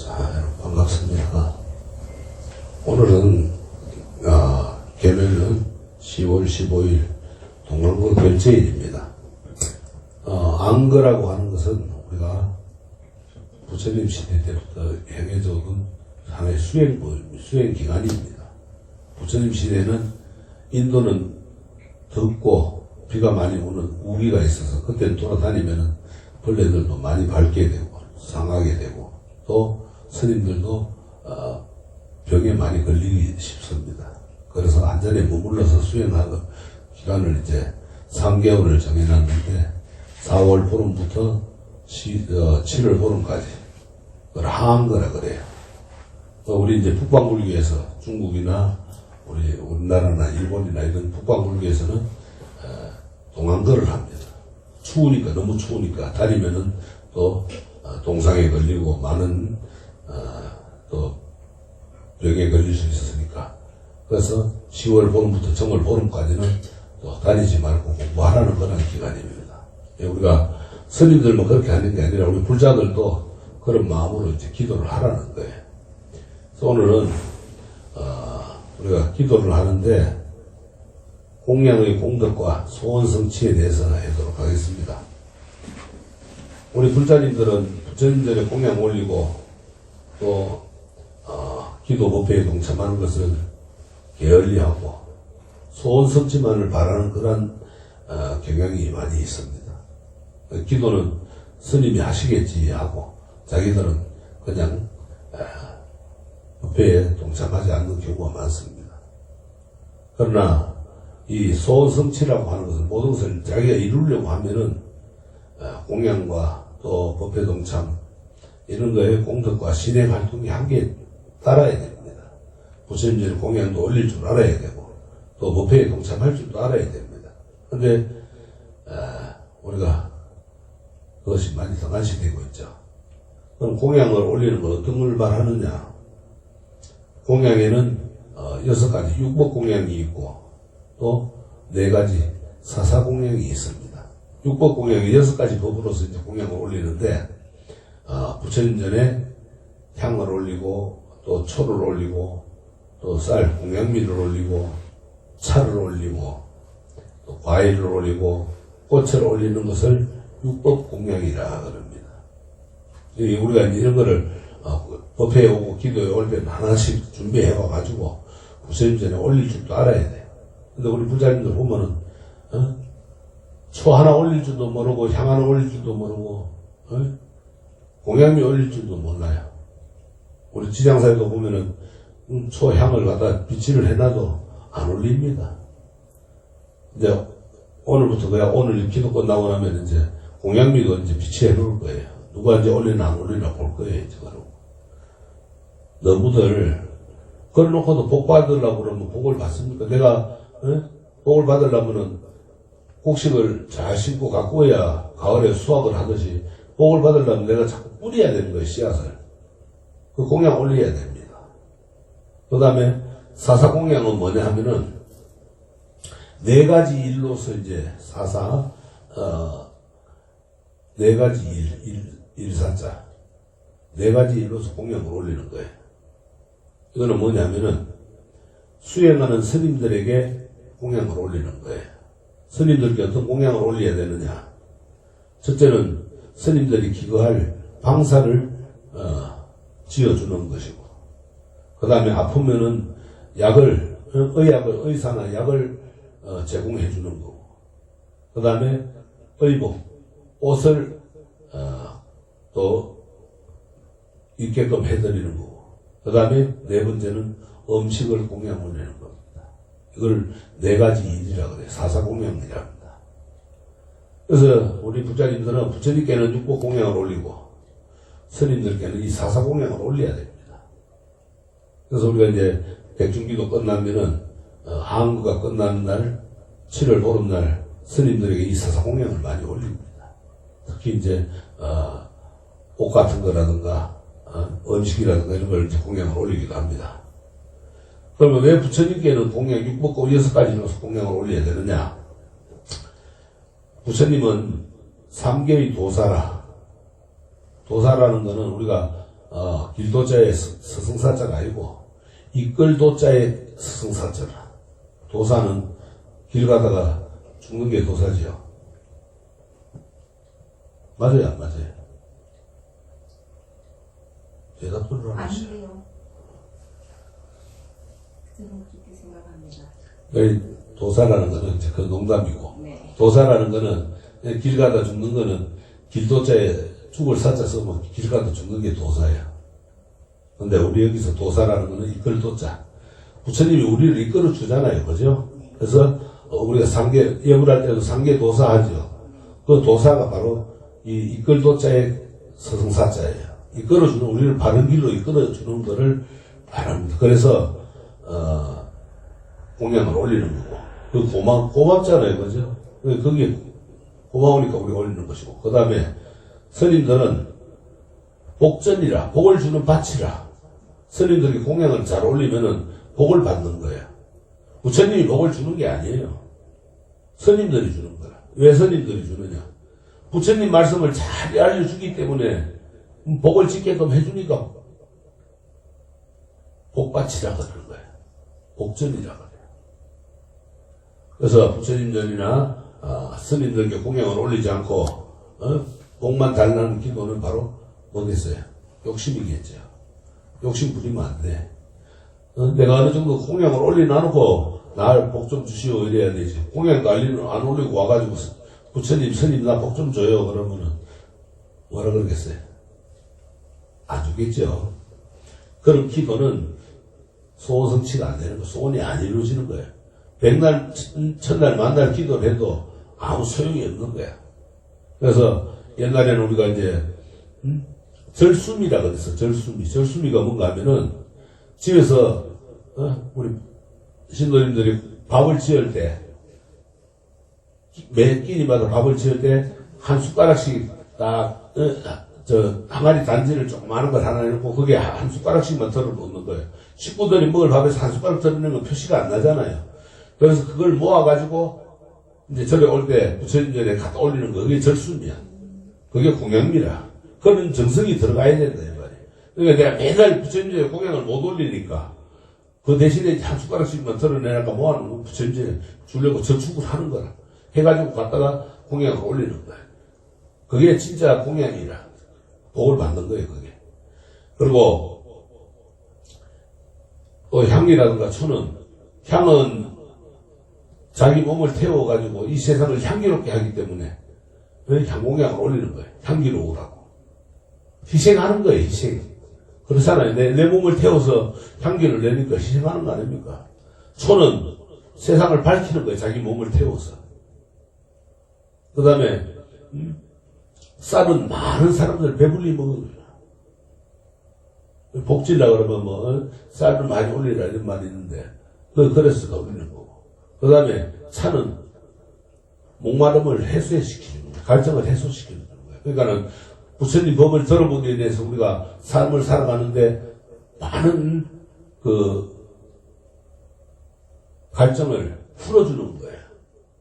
자, 여러분 반갑습니다. 오늘은 아, 개묘일은 10월 15일 동남권 결제일입니다. 어, 안거라고 하는 것은 우리가 부처님 시대 때부터 행해져 온 하나의 수행, 수행 기간입니다. 부처님 시대는 인도는 덥고 비가 많이 오는 우기가 있어서 그때는 돌아다니면은 벌레들도 많이 밟게 되고 상하게 되고 또 스님들도 어, 병에 많이 걸리기 쉽습니다. 그래서 안전에 머물러서 수행하는 기간을 이제 3개월을 정해놨는데 4월 보름부터 시, 어, 7월 보름까지 그걸 하한거라 그래요. 또 우리 이제 북방불교에서 중국이나 우리 우리나라나 일본이나 이런 북방불교에서는 어, 동안거를 합니다. 추우니까 너무 추우니까 다니면은 또 어, 동상에 걸리고 많은 병에 걸릴 수 있었으니까 그래서 10월 보름부터 정월 보름까지는 또 다니지 말고 공부하라는 그런 기간입니다. 예, 우리가 스님들만 그렇게 하는 게 아니라 우리 불자들도 그런 마음으로 이제 기도를 하라는 거예요. 그래서 오늘은 어, 우리가 기도를 하는데 공양의 공덕과 소원 성취에 대해서 하도록 하겠습니다. 우리 불자님들은 부처님들의 공양 올리고 또 어, 기도 법회에 동참하는 것을 게을리하고 소원 성취만을 바라는 그런 어, 경향이 많이 있습니다. 기도는 스님이 하시겠지 하고 자기들은 그냥 어, 법회에 동참하지 않는 경우가 많습니다. 그러나 이 소원 성취라고 하는 것은 모든 것을 자기가 이루려고 하면은 어, 공양과 또 법회 동참 이런 거에 공덕과 신의 활동이 함께 따라야 됩니다. 부처님들 공양도 올릴 줄 알아야 되고 또 법회에 동참할 줄도 알아야 됩니다. 근데 어, 우리가 그것이 많이 등한시되고 있죠. 그럼 공양을 올리는 건 어떤 걸 말하느냐? 공양에는 어, 여섯 가지 육복 공양이 있고 또 네 가지 사사 공양이 있습니다. 육법 공양이 여섯 가지 법으로서 이제 공양을 올리는데 어, 부처님 전에 향을 올리고 또 초를 올리고 또 쌀 공양미를 올리고 차를 올리고 또 과일을 올리고 꽃을 올리는 것을 육법 공양이라 그럽니다. 이 우리가 이런 거를 어, 법회에 오고 기도에 올 때는 하나씩 준비해 와가지고 부처님 전에 올릴 줄도 알아야 돼요. 근데 우리 부자님들 보면은 어? 초 하나 올릴 줄도 모르고 향 하나 올릴 줄도 모르고 어? 공양미 올릴 줄도 몰라요. 우리 지장사에도 보면은 음, 초향을 갖다 비치를 해놔도 안 올립니다. 이제 오늘부터 그야 오늘 기도 끝나고 나면 이제 공양미도 이제 비치해 놓을 거예요. 누가 이제 올리나 안 올리나 볼 거예요. 이제 그러고. 너무들 그래놓고도 복 받으려고 그러면 복을 받습니까? 내가 어? 복을 받으려면은 곡식을 잘 심고 와야 가을에 수확을 하듯이 복을 받으려면 내가 자꾸 뿌려야 되는 거예요, 씨앗을. 그 공양 올려야 됩니다. 그 다음에 사사 공양은 뭐냐 하면은 네 가지 일로서 이제 사사, 어, 네 가지 일, 일, 일사자. 네 가지 일로서 공양을 올리는 거예요. 이거는 뭐냐면은 수행하는 스님들에게 공양을 올리는 거예요. 스님들께 어떤 공양을 올려야 되느냐? 첫째는 스님들이 기거할 방사를 어, 지어주는 것이고, 그 다음에 아프면은 약을 어, 의약을 의사나 약을 어, 제공해 주는 거고, 그 다음에 의복 옷을 어, 또 입게끔 해드리는 거고, 그 다음에 네 번째는 음식을 공양 올리는 겁니다. 이걸 네 가지 일이라 그래요. 사사공양이라 합니다. 그래서 우리 부자님들은 부처님께는 육복 공양을 올리고 스님들께는 이 사사공양을 올려야 됩니다. 그래서 우리가 이제 백중기도 끝나면은 어, 항구가 끝나는 날 7월 보름날 스님들에게 이 사사공양을 많이 올립니다. 특히 이제 어, 옷 같은 거라든가 어, 음식이라든가 이런 걸 공양을 올리기도 합니다. 그러면 왜 부처님께는 공양 육복고 여섯 가지로서 공양을 올려야 되느냐? 부처님은 삼계의 도사라. 도사라는 것은 우리가 어, 길도자의 스- 스승사자가 아니고 이끌도자의 스승사자라. 도사는 길 가다가 죽는 게 도사지요. 맞아요, 안 맞아요? 그렇게 생각합니다. 그 도사라는 거는 그 농담이고 네. 도사라는 거는 길 가다 죽는 거는 길도자에 죽을 사자 쓰면 길 가다 죽는 게 도사야. 근데 우리 여기서 도사라는 거는 이끌 도자. 부처님이 우리를 이끌어 주잖아요. 그죠? 그래서 어, 우리가 상계, 예불할 때도 상계 도사 하죠. 그 도사가 바로 이 이끌 도자의 서승사자예요. 이끌어주는, 우리를 바른 길로 이끌어주는 거를 바랍니다. 그래서, 어, 공양을 올리는 거고. 그 고마, 고맙잖아요. 그죠? 그게 고마우니까 우리가 올리는 것이고. 그 다음에 스님들은 복전이라, 복을 주는 밭이라. 스님들이 공양을 잘 올리면은 복을 받는 거예요. 부처님이 복을 주는 게 아니에요. 스님들이 주는 거라. 왜 스님들이 주느냐? 부처님 말씀을 잘 알려주기 때문에 복을 짓게끔 해주니까 복받치라 그러는 거예요. 복전이라 그래요. 그래서 부처님 전이나 아, 스님들께 공양을 올리지 않고 어? 복만 달라는 기도는 바로 뭐겠어요? 욕심이겠죠. 욕심 부리면 안 돼. 어, 내가 어느 정도 공양을 올려놔놓고 날 복 좀 주시오 이래야 되지. 공양도 알리는 안 올리고 와가지고 부처님 스님 나 복 좀 줘요 그러면은 뭐라 그러겠어요? 안 주겠죠. 그런 기도는 소원 성취가 안 되는 거, 소원이 안 이루어지는 거예요. 백날, 천- 천날, 만날 기도를 해도 아무 소용이 없는 거야. 그래서 옛날에는 우리가 이제, 음? 절수미라 그랬어, 절수미. 절수미가 뭔가 하면은 집에서, 어? 우리 신도님들이 밥을 지을 때, 매 끼니마다 밥을 지을 때 한 숟가락씩 딱, 어, 저, 항아리 단지를 조그마한 걸 하나 해놓고 거기에 한 숟가락씩만 덜어 놓는 거예요. 식구들이 먹을 밥에서 한 숟가락 덜어내는 건 표시가 안 나잖아요. 그래서 그걸 모아가지고 이제 절에 올 때 부처님 전에 갖다 올리는 거, 그게 절수미야. 그게 공양미라. 그런 정성이 들어가야 된다, 이 말이에요. 그러니까 내가 매달 부처님 전에 공양을 못 올리니까 그 대신에 한 숟가락씩만 덜어내니까 모아놓은 부처님 전에 주려고 저축을 하는 거라. 해가지고 갖다가 공양을 올리는 거야. 그게 진짜 공양이라. 복을 받는 거예요, 그게. 그리고, 또 향이라든가 초는, 향은 자기 몸을 태워가지고 이 세상을 향기롭게 하기 때문에 그 향공양을 올리는 거예요. 향기로우라고. 희생하는 거예요, 희생. 그렇잖아요. 내, 내 몸을 태워서 향기를 내니까 희생하는 거 아닙니까? 초는 세상을 밝히는 거예요, 자기 몸을 태워서. 그 다음에, 쌀은 많은 사람들 배불리 먹는 거야. 복질라 그러면 뭐, 어? 쌀을 많이 올리라 이런 말이 있는데, 그, 그래서 올리는 거고. 그 다음에 차는 목마름을 해소시키는 거야. 갈증을 해소시키는 거야. 그러니까는 부처님 법을 들어본 데 대해서 우리가 삶을 살아가는데 많은 그 갈증을 풀어주는 거예요.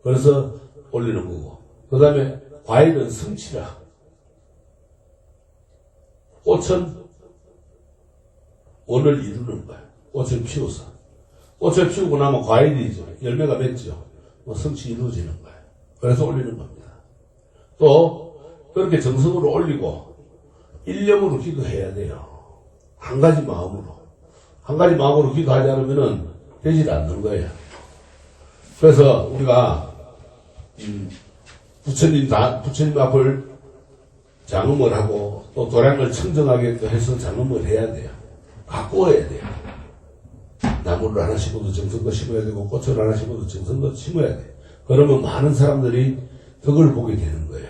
그래서 올리는 거고. 그 다음에 과일은 성취라. 꽃은 원을 이루는 거야. 꽃을 피워서. 꽃을 피우고 나면 과일이죠. 열매가 맺죠. 뭐 성취 이루어지는 거야. 그래서 올리는 겁니다. 또 그렇게 정성으로 올리고 일념으로 기도해야 돼요. 한 가지 마음으로. 한 가지 마음으로 기도하지 않으면은 되질 않는 거예요. 그래서 우리가 음, 부처님 다 부처님 앞을 장음을 하고 또 도량을 청정하게 또 해서 장음을 해야 돼요. 가꾸어야 돼요. 나무를 하나 심어도 정성도 심어야 되고 꽃을 하나 심어도 정성도 심어야 돼. 그러면 많은 사람들이 덕을 보게 되는 거예요.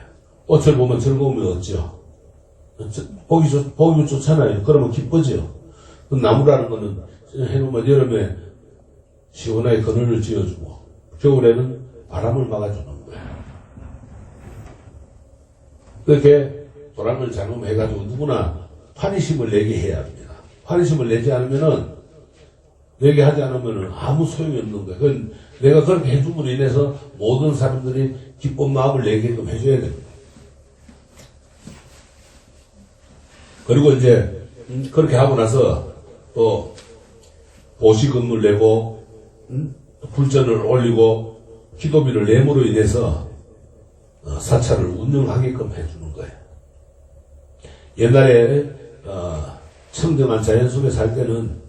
꽃을 보면 즐거움이 없죠. 저- 보기 좋, 보기 좋잖아요. 그러면 기쁘죠. 그 나무라는 거는 해놓으면 여름에 시원하게 그늘을 지어주고 겨울에는 바람을 막아주는 거예요. 그렇게 도랑을 장음해가지고 누구나 환희심을 내게 해야 합니다. 환희심을 내지 않으면은 내게 하지 않으면 아무 소용이 없는 거예요. 그건 내가 그렇게 해줌으로 인해서 모든 사람들이 기쁜 마음을 내게끔 해줘야 됩니다. 그리고 이제 음, 그렇게 하고 나서 또 보시금을 내고 불전을 올리고 기도비를 내므로 인해서 어, 사찰을 운영하게끔 해주는 거예요. 옛날에 어, 청정한 자연 속에 살 때는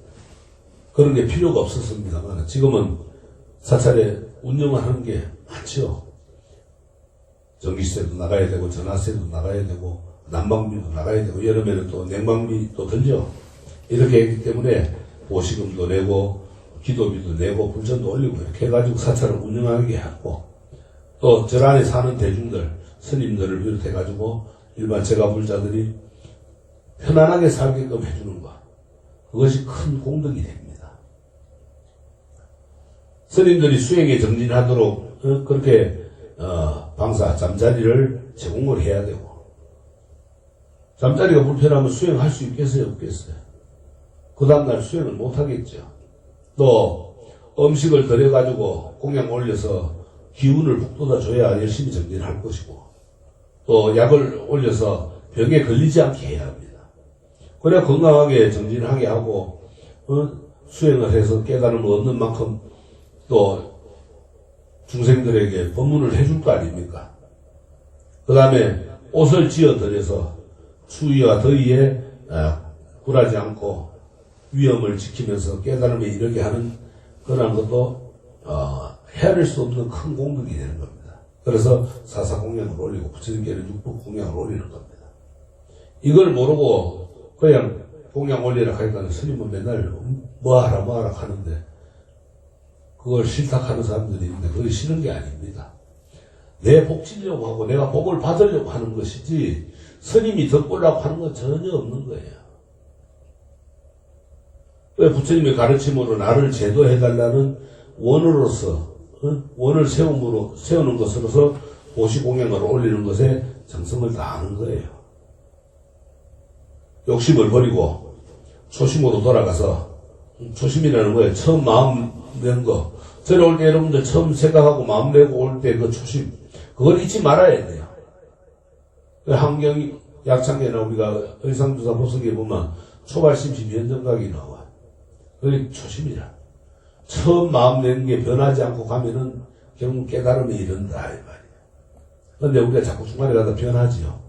그런 게 필요가 없었습니다만 지금은 사찰에 운영을 하는 게 많죠. 전기세도 나가야 되고 전화세도 나가야 되고 난방비도 나가야 되고 여름에는 또 냉방비 또 들죠. 이렇게 했기 때문에 보시금도 내고 기도비도 내고 불전도 올리고 이렇게 해가지고 사찰을 운영하게 하고 또 절 안에 사는 대중들 스님들을 비롯해가지고 일반 제가 불자들이 편안하게 살게끔 해주는 것 그것이 큰 공덕이 됩니다. 스님들이 수행에 정진하도록 어, 그렇게 어, 방사 잠자리를 제공을 해야 되고 잠자리가 불편하면 수행할 수 있겠어요 없겠어요? 그 다음날 수행을 못하겠죠. 또 음식을 들여가지고 공양 올려서 기운을 북돋아 줘야 열심히 정진할 것이고 또 약을 올려서 병에 걸리지 않게 해야 합니다. 그래야 건강하게 정진하게 하고 어, 수행을 해서 깨달음을 얻는 만큼 또 중생들에게 법문을 해줄 거 아닙니까? 그 다음에 옷을 지어 드려서 추위와 더위에 아, 굴하지 않고 위험을 지키면서 깨달음에 이르게 하는 그런 것도 어, 헤아릴 수 없는 큰 공덕이 되는 겁니다. 그래서 사사 공양을 올리고 부처님께는 육법공양을 올리는 겁니다. 이걸 모르고 그냥 공양 올리라 하니까 스님은 맨날 뭐 하라 뭐 하라 하는데 그걸 싫다 하는 사람들이 있는데 그게 싫은 게 아닙니다. 내 복지려고 하고 내가 복을 받으려고 하는 것이지 스님이 덕보려고 하는 건 전혀 없는 거예요. 왜 부처님의 가르침으로 나를 제도해달라는 원으로서 어? 원을 세움으로 세우는 것으로서 보시공양을 올리는 것에 정성을 다하는 거예요. 욕심을 버리고 초심으로 돌아가서 초심이라는 거예요. 처음 마음 낸 거. 저리 올때 여러분들 처음 생각하고 마음 내고 올 때 그 초심. 그걸 잊지 말아야 돼요. 그 환경이 약창계나 우리가 의상조사 보석에 보면 초발심심 현정각이 나와. 그게 초심이라. 처음 마음 내는 게 변하지 않고 가면은 결국 깨달음에 이른다 이 말이에요. 근데 우리가 자꾸 중간에 가다 변하지요.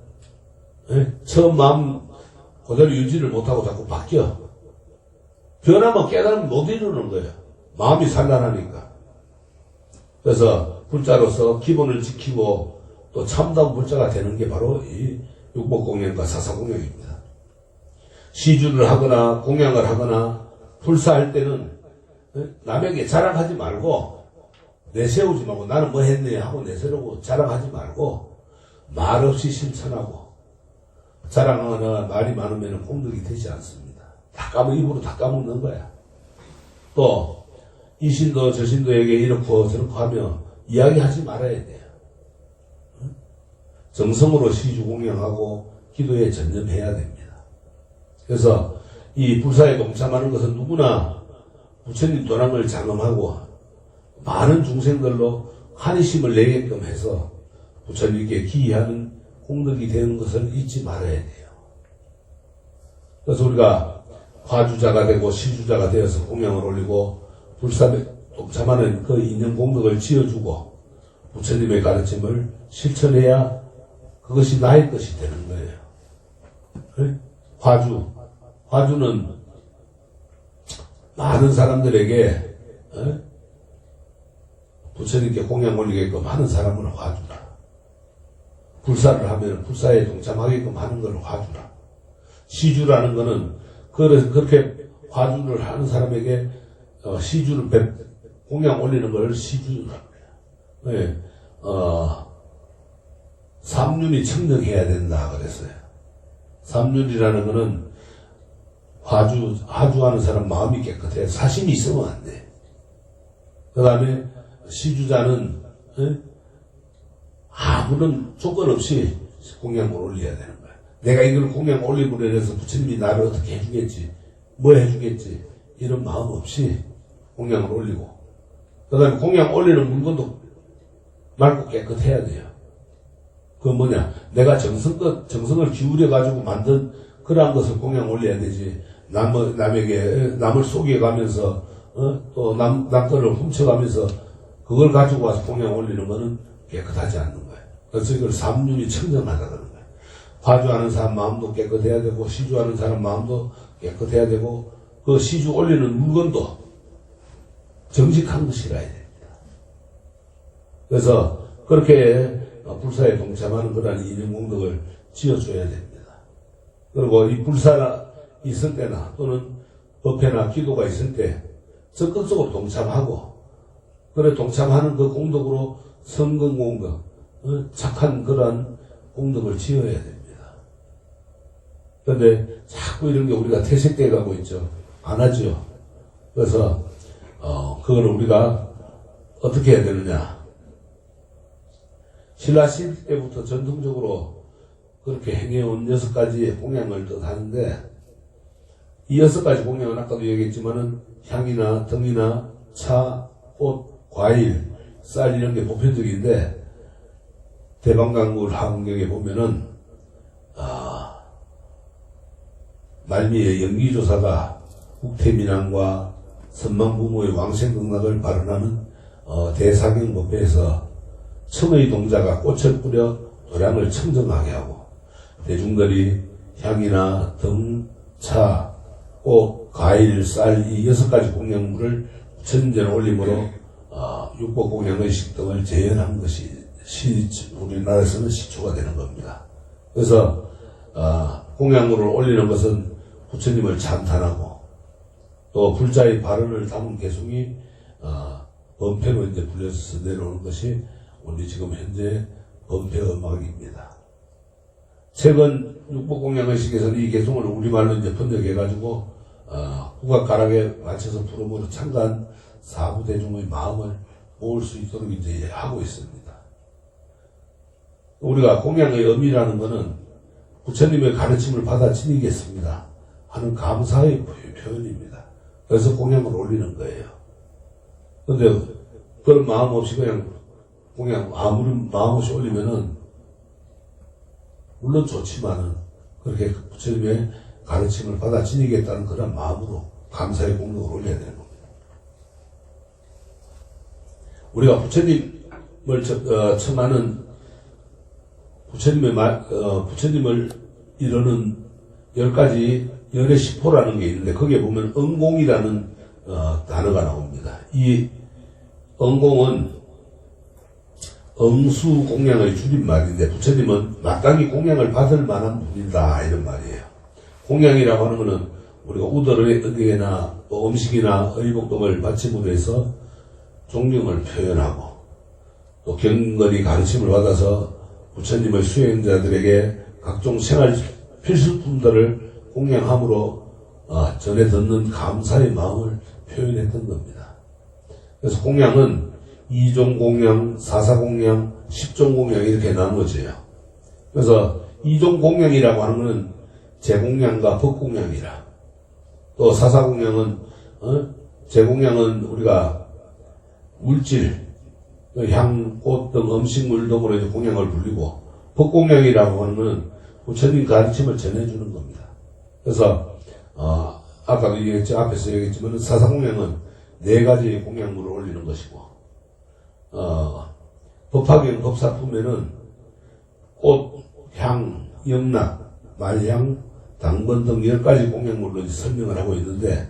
예? 처음 마음 그대로 유지를 못하고 자꾸 바뀌어. 변하면 깨달음 못 이루는 거예요. 마음이 산란하니까. 그래서 불자로서 기본을 지키고 또 참다운 불자가 되는 게 바로 이 육법공양과 사사공양입니다. 시주를 하거나 공양을 하거나 불사할 때는 남에게 자랑하지 말고 내세우지 말고 나는 뭐 했네 하고 내세우고 자랑하지 말고 말 없이 실천하고 자랑하거나 말이 많으면 공덕이 되지 않습니다. 다 까먹 입으로 다 까먹는 거야. 또 이 신도 저 신도에게 이렇고 저렇고 하며 이야기하지 말아야 돼요. 응? 정성으로 시주 공양하고 기도에 전념해야 됩니다. 그래서 이 불사에 동참하는 것은 누구나 부처님 도랑을 장엄하고 많은 중생들로 한의심을 내게끔 해서 부처님께 기이하는 공덕이 되는 것을 잊지 말아야 돼요. 그래서 우리가 화주자가 되고 시주자가 되어서 공양을 올리고 불사에 동참하는 그 인연 공덕을 지어주고 부처님의 가르침을 실천해야 그것이 나의 것이 되는 거예요. 그래? 화주. 화주는 많은 사람들에게 어? 부처님께 공양 올리게끔 하는 사람은 화주라. 불사를 하면 불사에 동참하게끔 하는 걸 화주라. 시주라는 거는 그렇게 화주를 하는 사람에게 어, 시주를 배- 공양 올리는 걸 시주라. 네. 어, 삼륜이 청정해야 된다 그랬어요. 삼륜이라는 거는 화주, 하주하는 사람 마음이 깨끗해. 사심이 있으면 안 돼. 그 다음에 시주자는 에? 아무런 조건 없이 공양을 올려야 되는 거야. 내가 이걸 공양 올리고 그래서 부처님이 나를 어떻게 해주겠지, 뭐 해주겠지, 이런 마음 없이 공양을 올리고. 그 다음에 공양 올리는 물건도 맑고 깨끗해야 돼요. 그 뭐냐, 내가 정성껏, 정성을 기울여 가지고 만든 그러한 것을 공양 올려야 되지. 남, 남에게, 남을 속여가면서, 어? 또 남, 남 거를 훔쳐가면서 그걸 가지고 와서 공양 올리는 거는 깨끗하지 않는 거예요. 그래서 이걸 삼륜이 청정하다 그러는 거예요. 화주하는 사람 마음도 깨끗해야 되고, 시주하는 사람 마음도 깨끗해야 되고, 그 시주 올리는 물건도 정직한 것이라야 됩니다. 그래서 그렇게 어, 불사에 동참하는 그러한 인연공덕을 지어줘야 됩니다. 그리고 이 불사가 있을 때나 또는 법회나 기도가 있을 때 적극적으로 동참하고 그래 동참하는 그 공덕으로 성근 공덕 어, 착한 그러한 공덕을 지어야 됩니다. 그런데 자꾸 이런 게 우리가 퇴색돼 가고 있죠. 안 하죠. 그래서 어 그걸 우리가 어떻게 해야 되느냐? 신라 시대 때부터 전통적으로 그렇게 행해온 여섯 가지의 공양을 뜻하는데 이 여섯 가지 공양은 아까도 얘기했지만은 향이나 등이나 차, 꽃, 과일, 쌀 이런 게 보편적인데 대방강물 하경에 보면은 아 말미에 연기조사가 국태민왕과 선망부모의 왕생극락을 발언하는 어, 대사경 법회에서 청의 동자가 꽃을 뿌려 도량을 청정하게 하고 대중들이 향이나 등, 차, 꽃, 과일, 쌀 이 여섯 가지 공양물을 부처님전에 올림으로 어, 육보 공양의식 등을 재현한 것이 시, 우리나라에서는 시초가 되는 겁니다. 그래서 어, 공양물을 올리는 것은 부처님을 찬탄하고 또 불자의 발언을 담은 개송이 어, 범패로 이제 불려서 내려오는 것이 우리 지금 현재 범패 음악입니다. 최근 육보공양의식에서는 이 개송을 우리말로 이제 번역해가지고 어, 국악가락에 맞춰서 부름으로 참가한 사부 대중의 마음을 모을 수 있도록 이제 하고 있습니다. 우리가 공양의 의미라는 것은 부처님의 가르침을 받아 지니겠습니다 하는 감사의 표- 표현입니다. 그래서 공양을 올리는 거예요. 근데 그런 마음 없이 그냥 공양 아무리 마음 없이 올리면은 물론 좋지만은 그렇게 부처님의 가르침을 받아 지니겠다는 그런 마음으로 감사의 공덕을 올려야 되는 겁니다. 우리가 부처님을 저- 어, 청하는 부처님의 말, 어, 부처님을 이루는 열 가지 열의 시포라는 게 있는데 거기에 보면 응공이라는 어, 단어가 나옵니다. 이 응공은 응수 공양의 줄임말인데 부처님은 마땅히 공양을 받을 만한 분이다 이런 말이에요. 공양이라고 하는 것은 우리가 우더에나 또 음식이나 의복 등을 받침으로 해서 존경을 표현하고 또 경건히 가르침을 받아서 부처님의 수행자들에게 각종 생활 필수품들을 공양함으로 어, 전해 듣는 감사의 마음을 표현했던 겁니다. 그래서 공양은 이종 공양, 사사 공양, 십종 공양 이렇게 나누어져요. 그래서 이종 공양이라고 하는 것은 제공양과 법공양이라. 또 사사 공양은 어? 제공양은 우리가 물질, 그 향, 꽃 등 음식물 등으로 공양을 불리고 법공양이라고 하는 것은 부처님 가르침을 전해주는 겁니다. 그래서 어, 아까도 얘기했죠. 앞에서 얘기했지만 사사공양은 네 가지의 공양물을 올리는 것이고 어, 법화경 법사 품에는 꽃, 향, 영락, 말향, 당번 등 열 가지 공양물로 설명을 하고 있는데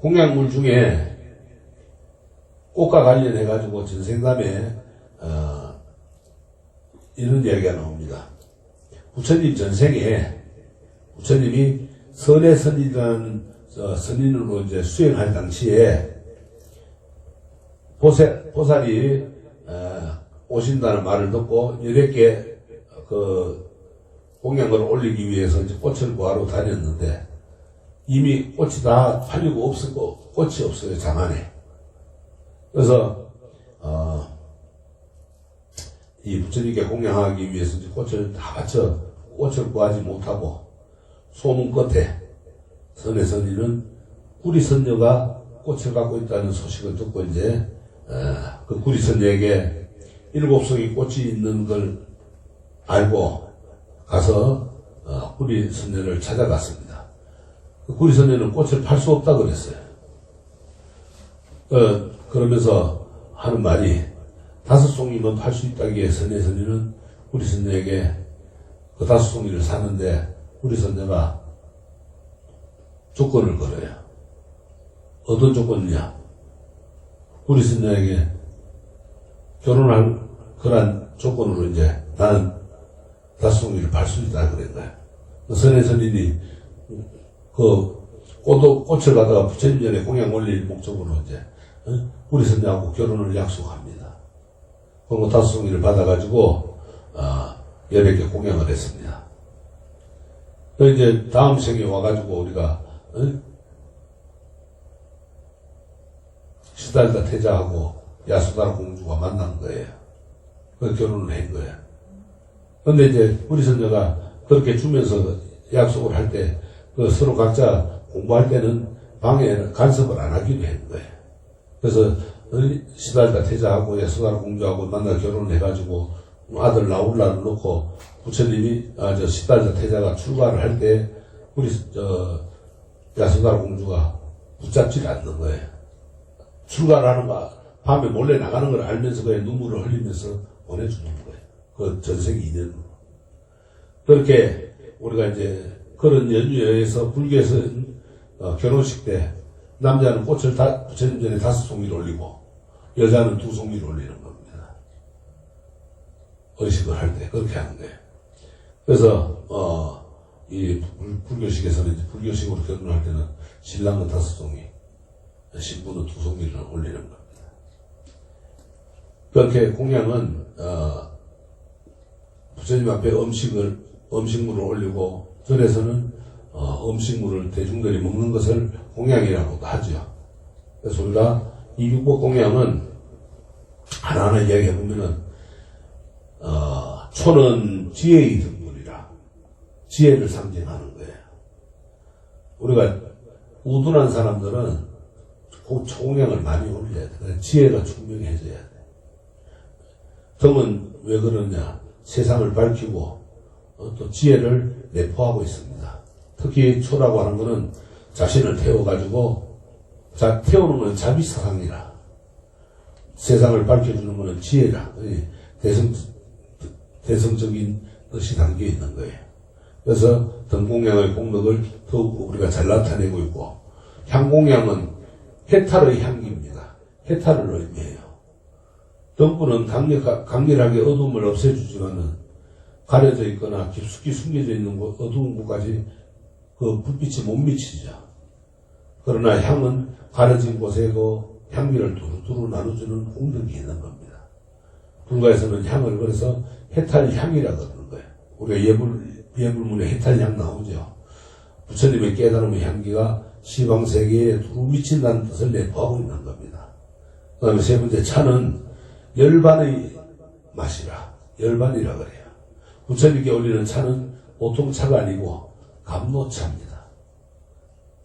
공양물 중에 꽃과 관련해 가지고 전생담에 어, 이런 이야기가 나옵니다. 부처님 전생에 부처님이 선의 선이라는 어, 선인으로 이제 수행할 당시에 보세, 보살이 어, 오신다는 말을 듣고 여러 개그 공양을 올리기 위해서 이제 꽃을 구하러 다녔는데 이미 꽃이 다 팔리고 없었고 꽃이 없어요 장 안에. 그래서 어, 이 부처님께 공양하기 위해서 이제 꽃을 다 바쳐 꽃을 구하지 못하고 소문 끝에 선인은 구리 선녀가 꽃을 갖고 있다는 소식을 듣고 이제 어, 그 구리 선녀에게 일곱 송이 꽃이 있는 걸 알고 가서 어, 우리 선녀를 찾아갔습니다. 그 구리 선녀는 꽃을 팔 수 없다 그랬어요. 어, 그러면서 하는 말이 다섯 송이면 팔 수 있다기에 선녀 선녀는 우리 선녀에게 그 다섯 송이를 사는데 우리 선녀가 조건을 걸어요. 어떤 조건이냐? 우리 선녀에게 결혼할 그런 조건으로 이제 나는 다송이를 팔수 있다 그런 거야. 그 선의 선인이 그 꽃, 꽃을 갖다가 부처님 전에 공양 올릴 목적으로 이제 어? 우리 선녀하고 결혼을 약속합니다. 그리고 다송이를 받아가지고 아, 여러 개 공양을 했습니다. 그 이제 다음 생에 와가지고 우리가 어? 시달다 태자하고 야수다라 공주가 만난 거예요. 그 결혼을 한 거예요. 근데 이제 우리 선녀가 그렇게 주면서 약속을 할 때, 그 서로 각자 공부할 때는 방에 간섭을 안 하기로 한 거예요. 그래서 어, 시달다 태자하고 야수다라 공주하고 만나 결혼을 해가지고 아들 나울라를 놓고 부처님이 아, 저 시달다 태자가 출가를 할 때 우리 저 야수다라 공주가 붙잡지 않는 거예요. 출가를 하는 거, 밤에 몰래 나가는 걸 알면서 그냥 눈물을 흘리면서 보내주는 거예요. 그 전생 인연으로. 그렇게 우리가 이제 그런 연유에서 불교에서 어, 결혼식 때 남자는 꽃을 다, 부처님 전에 다섯 송이를 올리고 여자는 두 송이를 올리는 겁니다. 의식을 할 때 그렇게 하는 거예요. 그래서 어, 이 불- 불교식에서는 불교식으로 결혼할 때는 신랑은 다섯 송이, 신부는 두 송이를 올리는 겁니다. 그렇게 공양은 어, 부처님 앞에 음식을 음식물을 올리고 절에서는 어, 음식물을 대중들이 먹는 것을 공양이라고도 하죠. 그래서 우리가 이 육복 공양은 하나하나 이야기해 보면은 어, 초는 지혜의 등물이라 지혜를 상징하는 거예요. 우리가 우둔한 사람들은 그 초공양을 많이 올려야 돼. 지혜가 충명해져야 돼. 덤은 왜 그러냐? 세상을 밝히고 어, 또 지혜를 내포하고 있습니다. 특히 초라고 하는 것은 자신을 태워가지고 자, 태우는 것은 자비사상이라 세상을 밝혀주는 것은 지혜라 이 대성, 대성적인 뜻이 담겨 있는 거예요. 그래서 등공양의 공덕을 더욱 우리가 잘 나타내고 있고 향공양은 해탈의 향기입니다. 해탈을 의미해요. 등불은 강렬하게 어둠을 없애주지만은 가려져 있거나 깊숙이 숨겨져 있는 곳, 어두운 곳까지 그 불빛이 못 미치죠. 그러나 향은 가려진 곳에 그 향기를 두루두루 나눠주는 공덕이 있는 겁니다. 불가에서는 향을 그래서 해탈향이라고 그러는 거예요. 우리가 예불, 예불문에 해탈향 나오죠. 부처님의 깨달음의 향기가 시방세계에 두루 미친다는 뜻을 내포하고 있는 겁니다. 그 다음에 세 번째 차는 열반의 맛이라 열반이라 그래요. 부처님께 올리는 차는 보통 차가 아니고 감노차입니다.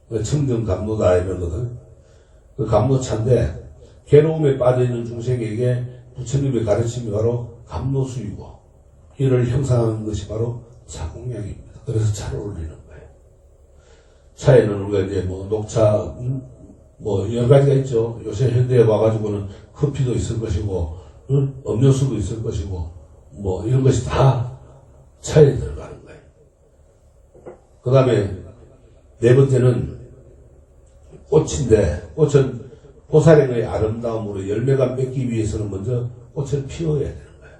그 청정 감노다 이러거든. 그 감노차인데 괴로움에 빠져 있는 중생에게 부처님의 가르침이 바로 감노수이고 이를 형상하는 것이 바로 차공양입니다. 그래서 차를 올리는 거예요. 차에는 우리가 이제 뭐 녹차, 음, 뭐 여러 가지가 있죠. 요새 현대에 와가지고는 커피도 있을 것이고, 응? 음료수도 있을 것이고, 뭐 이런 것이 다 차에 들어가는 거예요. 그 다음에 네 번째는 꽃인데, 꽃은 보살행의 아름다움으로 열매가 맺기 위해서는 먼저 꽃을 피워야 되는 거예요.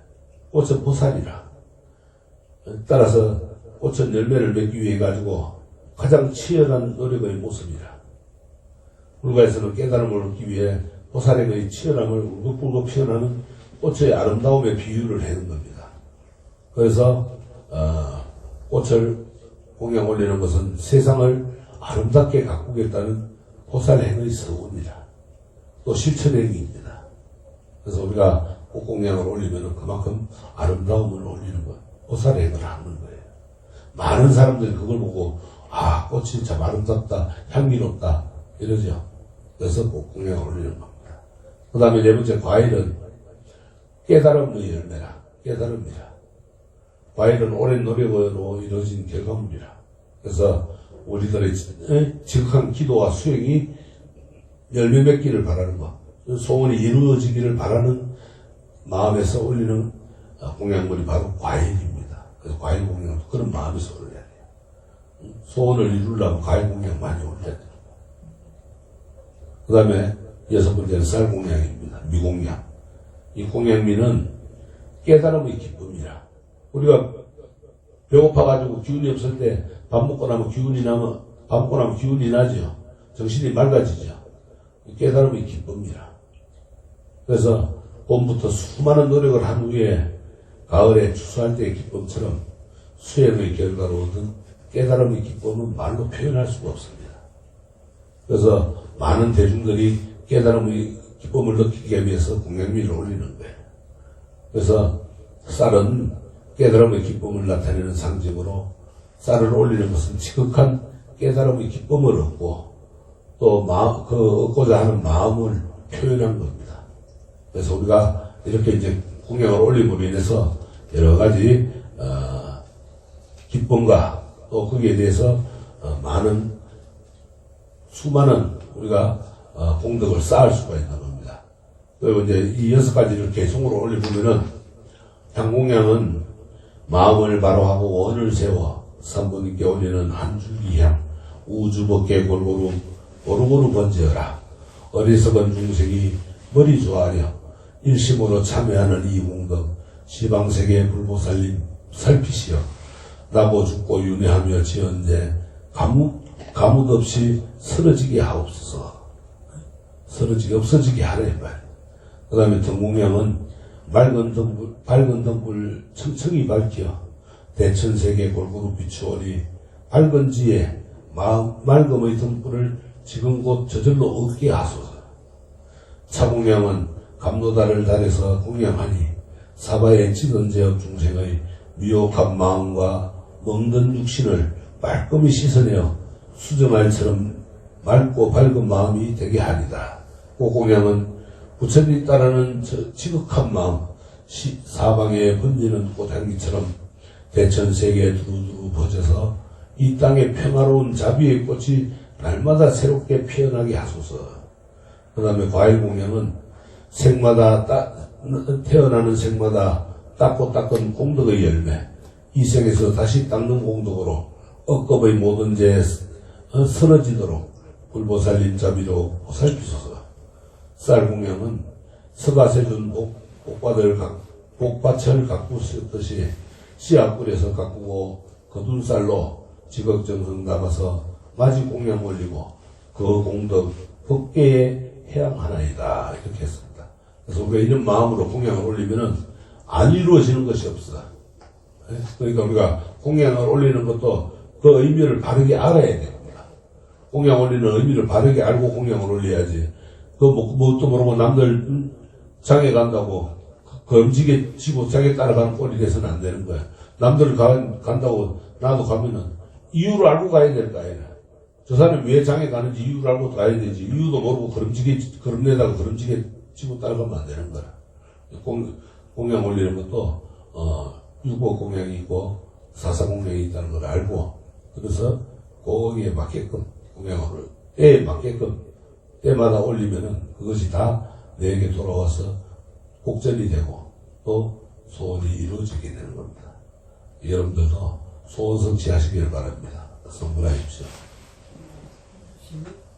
꽃은 보살이라. 따라서 꽃은 열매를 맺기 위해 가지고 가장 치열한 노력의 모습이라. 불가에서는 깨달음을 얻기 위해 보살행의 치열함을 울긋불긋 피어나는 꽃의 아름다움에 비유를 하는 겁니다. 그래서 어, 꽃을 공양 올리는 것은 세상을 아름답게 가꾸겠다는 보살행의 서원이라. 또 실천행위입니다. 그래서 우리가 꽃공양을 올리면 그만큼 아름다움을 올리는 것, 보살행을 하는 거예요. 많은 사람들이 그걸 보고 아 꽃이 참 아름답다, 향기롭다 이러죠. 그래서 꽃공양을 올리는 겁니다. 그 다음에 네 번째 과일은 깨달음의 열매라 깨달음이라 과일은 오랜 노력으로 이루어진 결과물이라. 그래서 우리들의 지- 지극한 기도와 수행이 열매 맺기를 바라는 것, 소원이 이루어지기를 바라는 마음에서 올리는 어, 공양물이 바로 과일입니다. 그래서 과일 공양도 그런 마음에서 올려야 돼요. 소원을 이루려면 과일 공양 많이 올려야 돼요. 그 다음에 여섯 번째는 쌀 공양입니다. 미공양. 이 공양미는 깨달음의 기쁨이라. 우리가 배고파가지고 기운이 없을 때 밥 먹고 나면 기운이 나면, 밥 먹고 나면 기운이 나죠. 정신이 맑아지죠. 깨달음의 기쁨이라. 그래서 봄부터 수많은 노력을 한 후에 가을에 추수할 때의 기쁨처럼 수행의 결과로 얻은 깨달음의 기쁨은 말로 표현할 수가 없습니다. 그래서 많은 대중들이 깨달음의 기쁨을 느끼기 위해서 공양미를 올리는 거예요. 그래서 쌀은 깨달음의 기쁨을 나타내는 상징으로 쌀을 올리는 것은 지극한 깨달음의 기쁨을 얻고 또 마, 그 얻고자 하는 마음을 표현한 겁니다. 그래서 우리가 이렇게 이제 공양을 올림으로 인해서 여러 가지 어, 기쁨과 또 거기에 대해서 어, 많은 수많은 우리가 어, 공덕을 쌓을 수가 있는 겁니다. 그리고 이제 이 여섯 가지를 개송으로 올려보면은 향공양은 마음을 바로하고 원을 세워 삼분께 올리는 한 줄기 향 우주법계 골고루 고루고루 번지어라. 어리석은 중생이 머리 조아려 일심으로 참여하는 이 공덕 시방세계 불보살림 살피시어 나고 죽고 윤회하며 지언제 가무 가뭇 없이 쓰러지게 하옵소서. 쓰러지게 없어지게 하래 말. 그 다음에 등공양은 맑은 등불, 밝은 등불 청청이 밝혀 대천세계 골고루 비추오니 밝은 지에 마음, 맑음의 등불을 지금 곧 저절로 얻게 하소서. 차공양은 감노다를 달에서 공양하니 사바의 찌든 제업 중생의 미혹한 마음과 먹는 육신을 말끔히 씻어내어 수정알처럼 맑고 밝은 마음이 되게 하리다. 고공양은 부처님 따르는 저 지극한 마음, 시- 사방에 번지는 꽃향기처럼 대천세계에 두루두루 퍼져서 이 땅의 평화로운 자비의 꽃이 날마다 새롭게 피어나게 하소서. 그 다음에 과일 공양은 생마다 따- 태어나는 생마다 닦고 닦은 공덕의 열매, 이 생에서 다시 닦는 공덕으로 억겁의 모든 죄에 어, 쓰러지도록 불보살림 자비로 보살피소서. 쌀 공양은 서가세준 복, 복받을 각, 복받철 가꾸 쓰듯이 씨앗 뿌려서 가꾸고 거둔 쌀로 지극정성 담아서 마지 공양 올리고 그 공덕 법계에 해양하나이다 이렇게 했습니다. 그래서 우리가 이런 마음으로 공양을 올리면은 안 이루어지는 것이 없어. 예? 그러니까 우리가 공양을 올리는 것도 그 의미를 바르게 알아야 됩니다. 공양 올리는 의미를 바르게 알고 공양을 올려야지. 그 뭐, 뭣도 모르고 남들 음, 장에 간다고 검지게 지고 장에 따라가는 꼴이 돼서는 안 되는 거야. 남들 가, 간다고 나도 가면은 이유를 알고 가야 될 거 아니야. 저 사람이 왜 장에 가는지 이유를 알고 가야 되지. 이유도 모르고 걸음지게, 걸음내다가 걸음지게 지고 따라가면 안 되는 거야. 공, 공양 올리는 것도, 어, 유고 공양이 있고, 사사 공양이 있다는 걸 알고, 그래서 거기에 맞게끔 공양을, 때에 맞게끔, 때마다 올리면은 그것이 다 내게 돌아와서 복전이 되고, 또 소원이 이루어지게 되는 겁니다. 여러분들도 소원 성취하시기를 바랍니다. 성불하십시오. 십